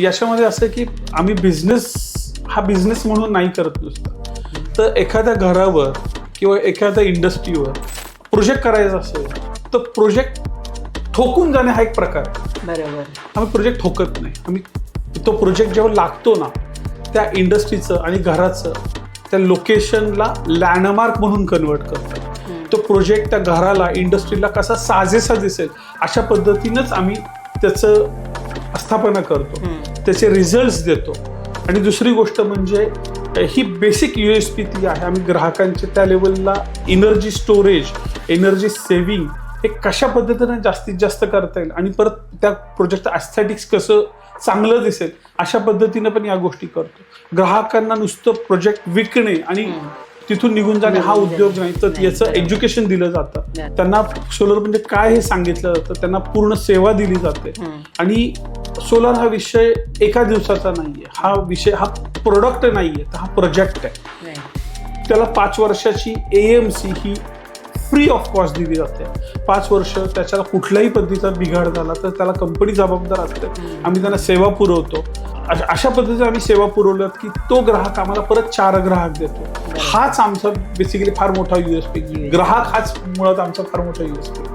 याच्यामध्ये असं की आम्ही बिझनेस हा बिझनेस म्हणून नाही करत नुसतं. तर एखाद्या घरावर किंवा एखाद्या इंडस्ट्रीवर प्रोजेक्ट करायचा असेल तर प्रोजेक्ट ठोकून जाणे हा एक प्रकार आहे. बरोबर. आम्ही प्रोजेक्ट ठोकत नाही. आम्ही तो प्रोजेक्ट जेव्हा लागतो ना त्या इंडस्ट्रीचं आणि घराचं त्या लोकेशनला लँडमार्क म्हणून कन्वर्ट करतो. तो प्रोजेक्ट त्या घराला इंडस्ट्रीला कसा साजेसा दिसेल अशा पद्धतीनंच आम्ही त्याचं स्थापना करतो. त्याचे रिझल्ट्स देतो. आणि दुसरी गोष्ट म्हणजे ही बेसिक यू एस पी ती आहे. आम्ही ग्राहकांच्या त्या लेवलला एनर्जी स्टोरेज एनर्जी सेव्हिंग हे कशा पद्धतीने जास्तीत जास्त करता येईल? आणि परत त्या प्रोजेक्ट ॲस्थेटिक्स कसं चांगलं दिसेल अशा पद्धतीनं पण या गोष्टी करतो. ग्राहकांना नुसतं प्रोजेक्ट विकणे आणि तिथून निघून जाणे हा उद्योग. नाही तर याचं. एज्युकेशन दिलं जातं. त्यांना सोलर म्हणजे काय हे सांगितलं जातं? त्यांना पूर्ण सेवा दिली जाते. आणि सोलर हा विषय एका दिवसाचा नाहीये. हा विषय हा प्रोडक्ट नाहीये तर हा प्रोजेक्ट आहे. त्याला पाच वर्षाची एम सी ही फ्री ऑफ कॉस्ट दिली जाते. पाच वर्ष त्याच्याला कुठल्याही पद्धतीचा बिघाड झाला तर त्याला कंपनी जबाबदार असते. आम्ही त्यांना सेवा पुरवतो. अशा- अशा पद्धतीने आम्ही सेवा पुरवल्यात की तो ग्राहक आम्हाला परत चार ग्राहक देतो. हाच आमचा बेसिकली फार मोठा युएसपी ग्राहक हाच मुळात आमचा फार मोठा युएसपी